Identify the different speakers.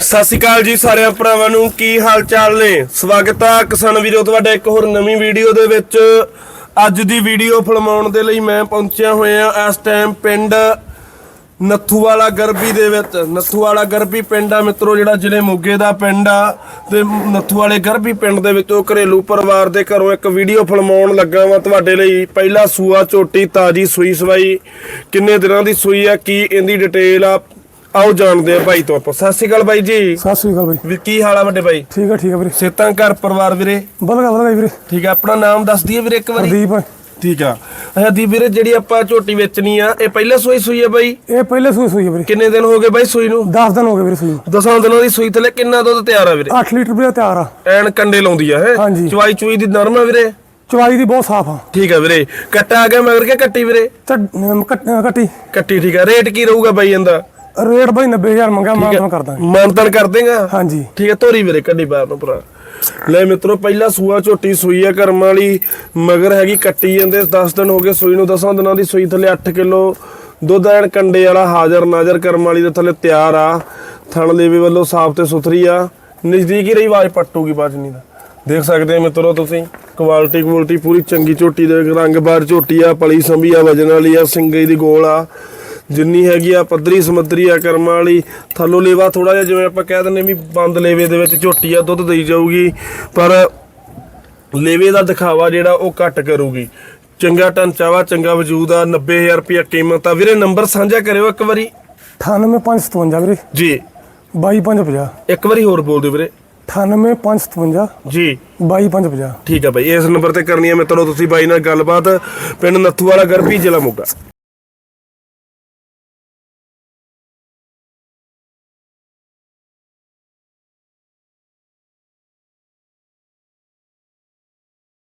Speaker 1: ਸਤਿ ਸ਼੍ਰੀ ਅਕਾਲ ਜੀ ਸਾਰਿਆਂ ਭਰਾਵਾਂ ਨੂੰ, ਕੀ ਹਾਲ ਚਾਲ ਨੇ? ਸਵਾਗਤ ਆ ਕਿਸਾਨ ਵੀਰੋ, ਤੁਹਾਡਾ ਇੱਕ ਹੋਰ ਨਵੀਂ ਵੀਡੀਓ ਦੇ ਵਿੱਚ। ਅੱਜ ਦੀ ਵੀਡੀਓ ਫਿਲਮਾਉਣ ਦੇ ਲਈ ਮੈਂ ਪਹੁੰਚਿਆ ਹੋਇਆ ਇਸ ਟਾਈਮ ਪਿੰਡ ਨੱਥੂ ਵਾਲਾ ਗਰਬੀ ਦੇ ਵਿੱਚ। ਨੱਥੂ ਵਾਲਾ ਗਰਬੀ ਪਿੰਡ ਆ ਮਿੱਤਰੋ, ਜਿਹੜਾ ਜ਼ਿਲ੍ਹੇ ਮੋਗੇ ਦਾ ਪਿੰਡ ਆ। ਤੇ ਨੱਥੂ ਵਾਲੇ ਗਰਬੀ ਪਿੰਡ ਦੇ ਵਿੱਚੋਂ ਘਰੇਲੂ ਪਰਿਵਾਰ ਦੇ ਘਰੋਂ ਇੱਕ ਵੀਡੀਓ ਫਿਲਮਾਉਣ ਲੱਗਾ ਵਾਂ ਤੁਹਾਡੇ ਲਈ। ਪਹਿਲਾ ਸੂਆ ਝੋਟੀ ਤਾਜੀ ਸੂਈ ਸਵਾਈ। ਕਿੰਨੇ ਦਿਨਾਂ ਦੀ ਸੂਈ ਆ, ਕੀ ਇਹਦੀ ਡਿਟੇਲ ਆ? ਆਓ ਜਾਣਦੇ ਆ ਭਾਈ ਤੋਂ ਆਪਾਂ। ਸਤਿ ਸ਼੍ਰੀ ਅਕਾਲ ਬਾਈ ਜੀ।
Speaker 2: ਸਤਿ ਸ੍ਰੀ ਅਕਾਲ ਬਾਈ
Speaker 1: ਵੀ ਕੀ ਹਾਲ ਆ ਵੱਡੇ ਭਾਈ?
Speaker 2: ਠੀਕ ਆ ਠੀਕ ਆ ਵੀਰੇ।
Speaker 1: ਸੇਤਾਂ ਘਰ ਪਰਿਵਾਰ ਵੀਰੇ?
Speaker 2: ਬਦਗਾ ਬਦਗਾ ਵੀਰੇ।
Speaker 1: ਠੀਕ ਆ ਆਪਣਾ ਨਾਮ ਦੱਸ ਦਈਏ ਵੀਰੇ ਇੱਕ ਵਾਰੀ।
Speaker 2: ਪ੍ਰਦੀਪ
Speaker 1: ਠੀਕ ਆ। ਅੱਛਾ ਦੀ ਵੀਰੇ ਜਿਹੜੀ ਆਪਾਂ ਝੋਟੀ ਵੇਚਣੀ ਆ ਇਹ ਪਹਿਲੇ ਸੂਈ ਸੂਈ ਆ ਬਾਈ
Speaker 2: ਇਹ ਪਹਿਲੇ ਸੂਈ ਸੂਈ ਆ ਵੀਰੇ।
Speaker 1: ਕਿੰਨੇ ਦਿਨ ਹੋ ਗਏ ਬਾਈ ਸੂਈ ਨੂੰ?
Speaker 2: 10 ਦਿਨ ਹੋ ਗਏ ਵੀਰੇ ਸੂਈ ਨੂੰ।
Speaker 1: ਦਸਾਂ ਦਿਨਾਂ ਦੀ ਸੂਈ ਥਲੇ ਕਿੰਨਾ ਦੁੱਧ ਤਿਆਰ ਆ ਵੀਰੇ?
Speaker 2: 8 ਲੀਟਰ ਵੀਰੇ ਤਿਆਰ ਆ।
Speaker 1: ਐਨ ਕੰਡੇ ਲਾਉਂਦੀ ਆ ਹੈ?
Speaker 2: ਹਾਂਜੀ।
Speaker 1: ਚਵਾਈ ਚੁਈ ਦੀ ਨਰਮ ਆ ਵੀਰੇ?
Speaker 2: ਚਵਾਈ ਦੀ ਬਹੁਤ ਸਾਫ਼ ਆ।
Speaker 1: ਠੀਕ ਆ ਵੀਰੇ। ਕੱਟਾ ਆ ਗਿਆ ਮਗਰ ਕੇ ਕੱਟੀ ਵੀਰੇ?
Speaker 2: ਤੇ ਅਮ, ਕੱਟ- ਅ, ਕੱਟੀ।
Speaker 1: ਕੱਟੀ ਠੀਕ ਆ। ਰੇਟ ਕੀ ਰਹੂਗਾ ਬਾਈ ਇਹਦਾ?
Speaker 2: ਰੇਟ ਬਾਈ 90000 ਮੰਗਿਆ ਮਾਨ ਕਰ ਦਾਂਗੇ
Speaker 1: ਮਾਨਤਨ ਕਰ ਦੇਗਾ?
Speaker 2: ਹਾਂਜੀ।
Speaker 1: ਠੀਕ ਹੈ ਤੋਰੀ ਵੀਰੇ ਕੱਢੀ ਬਾਹਰ ਨੂੰ ਭਰਾ। ਲੈ ਮਿੱਤਰੋ ਪਹਿਲਾ ਸੂਆ ਝੋਟੀ ਸੂਈ ਆ ਕਰਮ ਵਾਲੀ ਮਗਰ ਹੈਗੀ ਕੱਟੀ ਜਾਂਦੇ 10 ਦਿਨ ਹੋ ਗਏ ਸੂਈ ਨੂੰ 10 ਦਿਨਾਂ ਦੀ ਸੂਈ ਥੱਲੇ 8 ਕਿਲੋ। ਦੁੱਧ ਐਨ ਕੰਡੇ ਵਾਲਾ ਹਾਜ਼ਰ ਨਾਜ਼ਰ ਕਰਮ ਵਾਲੀ ਦੇ ਥੱਲੇ ਤਿਆਰ ਆ। ਥਣ ਲੇਵੇ ਵੱਲੋਂ ਸਾਫ਼ ਤੇ ਸੁਥਰੀ ਆ। ਨਜ਼ਦੀਕ ਹੀ ਰਹੀ ਆਵਾਜ਼ ਪੱਟੂਗੀ ਬਾਜਨੀ ਦਾ ਦੇਖ ਸਕਦੇ ਆ ਮਿੱਤਰੋ ਤੁਸੀਂ ਕੁਆਲਿਟੀ ਕੁਆਲਿਟੀ ਪੂਰੀ ਚੰਗੀ ਝੋਟੀ ਦੇ ਰੰਗ ਬਾਰ ਝੋਟੀ ਆ ਪਲੀ ਸੰਭੀ ਆ ਵਜਨ ਵਾਲੀ ਆ ਸਿੰਗਈ ਦੀ ਗੋਲ ਆ। ਜਿੰਨੀ ਹੈਗੀ ਆ ਪੱਧਰੀ ਸਮੱਧਰੀ ਆ ਕਰਮਾਂ ਵਾਲੀ ਥੱਲੋਂ ਲੇਵਾ ਥੋੜਾ ਜਿਹਾ ਜਿਵੇਂ ਆਪਾਂ ਕਹਿ ਦਿੰਦੇ ਵੀ ਬੰਦ ਲੇਵੇ ਦੇ ਵਿੱਚ ਝੋਟੀ ਆ ਦੁੱਧ ਦੇਈ ਜਾਊਗੀ ਪਰ ਲੇਵੇ ਦਾ ਦਿਖਾਵਾ ਜਿਹੜਾ ਉਹ ਘੱਟ ਕਰੂਗੀ। ਚੰਗਾ ਢਾਂਚਾ ਵਾ ਚੰਗਾ ਵਜੂਦ ਆ 90000 ਰੁਪਇਆ ਕੀਮਤ ਆ। ਵੀਰੇ ਨੰਬਰ ਸਾਂਝਾ ਕਰਿਓ ਇੱਕ ਵਾਰੀ।
Speaker 2: 98557 ਵੀਰੇ।
Speaker 1: ਜੀ।
Speaker 2: 2250
Speaker 1: ਇੱਕ ਵਾਰੀ ਹੋਰ ਬੋਲ ਦਿਓ ਵੀਰੇ।
Speaker 2: 98557
Speaker 1: ਜੀ।
Speaker 2: 2250
Speaker 1: ਠੀਕ ਆ ਬਾਈ ਇਸ ਨੰਬਰ ਤੇ ਕਰਨੀ ਹੈ ਮਿੱਤਰੋ ਤੁਸੀਂ ਬਾਈ ਨਾਲ ਗੱਲਬਾਤ। ਪਿੰਡ ਨੱਥੂ ਵਾਲਾ ਗਰਭੀ ਜ਼ਿਲ੍ਹਾ ਮੋਗਾ।